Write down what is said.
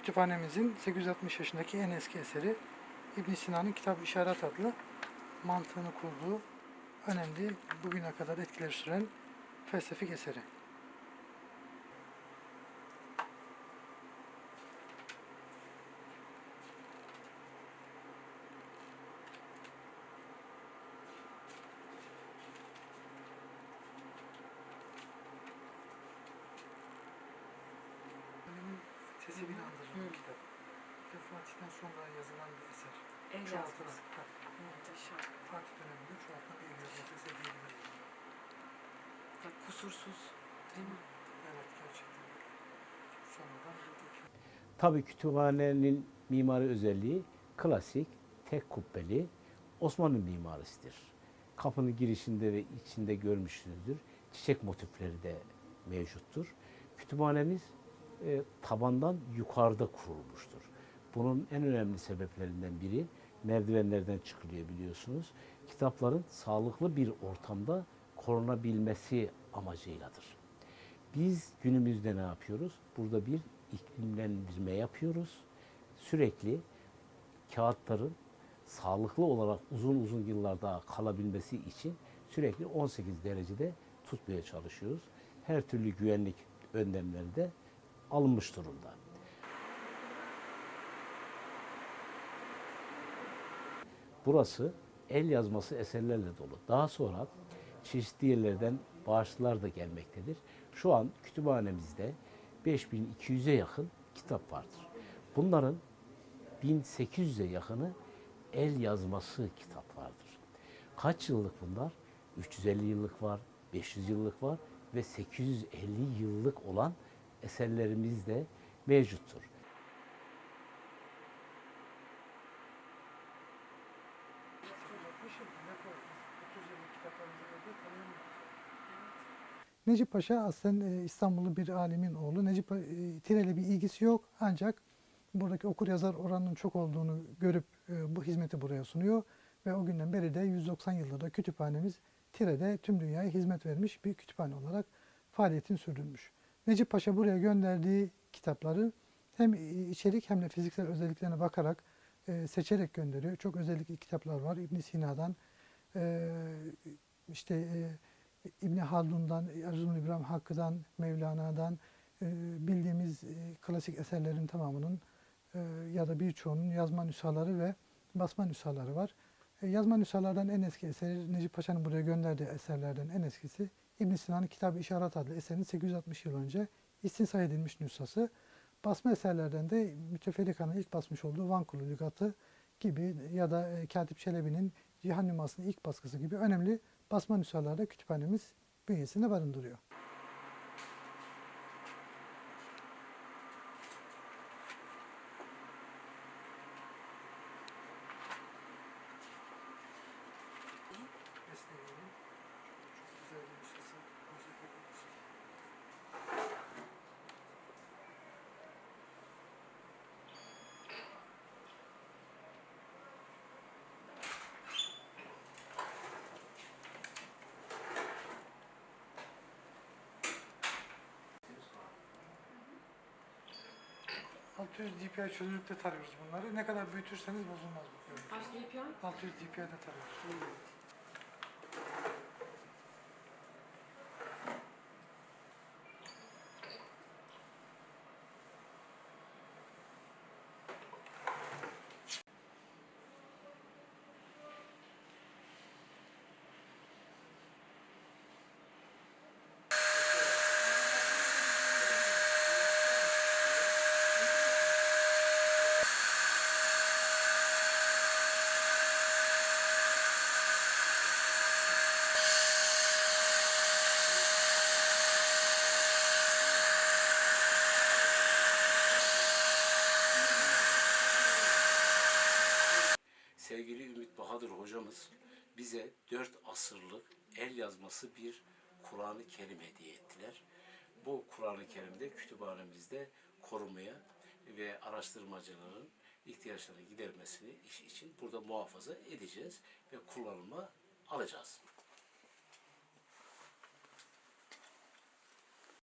Kütüphanemizin 860 yaşındaki en eski eseri İbn Sina'nın Kitab-ı İşaret adlı mantığını kurduğu önemli, bugüne kadar etkileri süren felsefik eseri. Tezibini andırır bu kitap. Ve Fatih'ten sonra yazılan bir eser. El ha, Muhteşem. Fatih döneminde şu altına bir el yazması eseri diyebiliriz. Ya kusursuz. Değil mi? Evet gerçekten öyle. Sonradan Tabii kütüphanenin mimari özelliği klasik, tek kubbeli Osmanlı mimarisidir. Kapının girişinde ve içinde görmüşsünüzdür. Çiçek motifleri de mevcuttur. Kütüphanemiz e, tabandan yukarıda kurulmuştur. Bunun en önemli sebeplerinden biri merdivenlerden çıkılıyor biliyorsunuz. Kitapların sağlıklı bir ortamda korunabilmesi amacıyladır. Biz günümüzde ne yapıyoruz? Burada bir iklimlendirme yapıyoruz. Sürekli kağıtların sağlıklı olarak uzun uzun yıllar daha kalabilmesi için sürekli 18 derecede tutmaya çalışıyoruz. Her türlü güvenlik önlemleri de alınmış durumda. Burası el yazması eserlerle dolu. Daha sonra çeşitli yerlerden bağışlar da gelmektedir. Şu an kütüphanemizde 5200'e yakın kitap vardır. Bunların 1800'e yakını el yazması kitap vardır. Kaç yıllık bunlar? 350 yıllık var, 500 yıllık var ve 850 yıllık olan eserlerimiz de mevcuttur. Necip Paşa aslında e, İstanbullu bir alimin oğlu. Necip e, Tireli bir ilgisi yok ancak buradaki okur yazar oranının çok olduğunu görüp e, bu hizmeti buraya sunuyor ve o günden beri de 190 yıldır da kütüphanemiz Tire'de tüm dünyaya hizmet vermiş bir kütüphane olarak faaliyetini sürdürmüş. Necip Paşa buraya gönderdiği kitapları hem içerik hem de fiziksel özelliklerine bakarak e, seçerek gönderiyor. Çok özellikli kitaplar var. İbn Sina'dan e, işte e, İbn Haldun'dan, Erzurumlu İbrahim Hakkı'dan, Mevlana'dan e, bildiğimiz e, klasik eserlerin tamamının e, ya da birçoğunun yazma nüshaları ve basma nüshaları var. E, yazma nüshalardan en eski eseri Necip Paşa'nın buraya gönderdiği eserlerden en eskisi İbn Sina'nın Kitab-ı İşaret adlı eserin 860 yıl önce istinsa edilmiş nüshası. Basma eserlerden de Müteferrika'nın ilk basmış olduğu Van Kulu Lügatı gibi ya da e, Katip Çelebi'nin Cihan Nüması'nın ilk baskısı gibi önemli basma nüshalarda kütüphanemiz bünyesinde barındırıyor. ...600 dpi çözünürlükte tarıyoruz bunları. Ne kadar büyütürseniz bozulmaz bu görüntü. Kaç DPI? 600 dpi'de tarıyoruz. Sevgili Ümit Bahadır hocamız bize dört asırlık el yazması bir Kur'an-ı Kerim hediye ettiler. Bu Kur'an-ı Kerim'de kütüphanemizde korumaya ve araştırmacıların ihtiyaçlarını gidermesini iş için burada muhafaza edeceğiz ve kullanıma alacağız.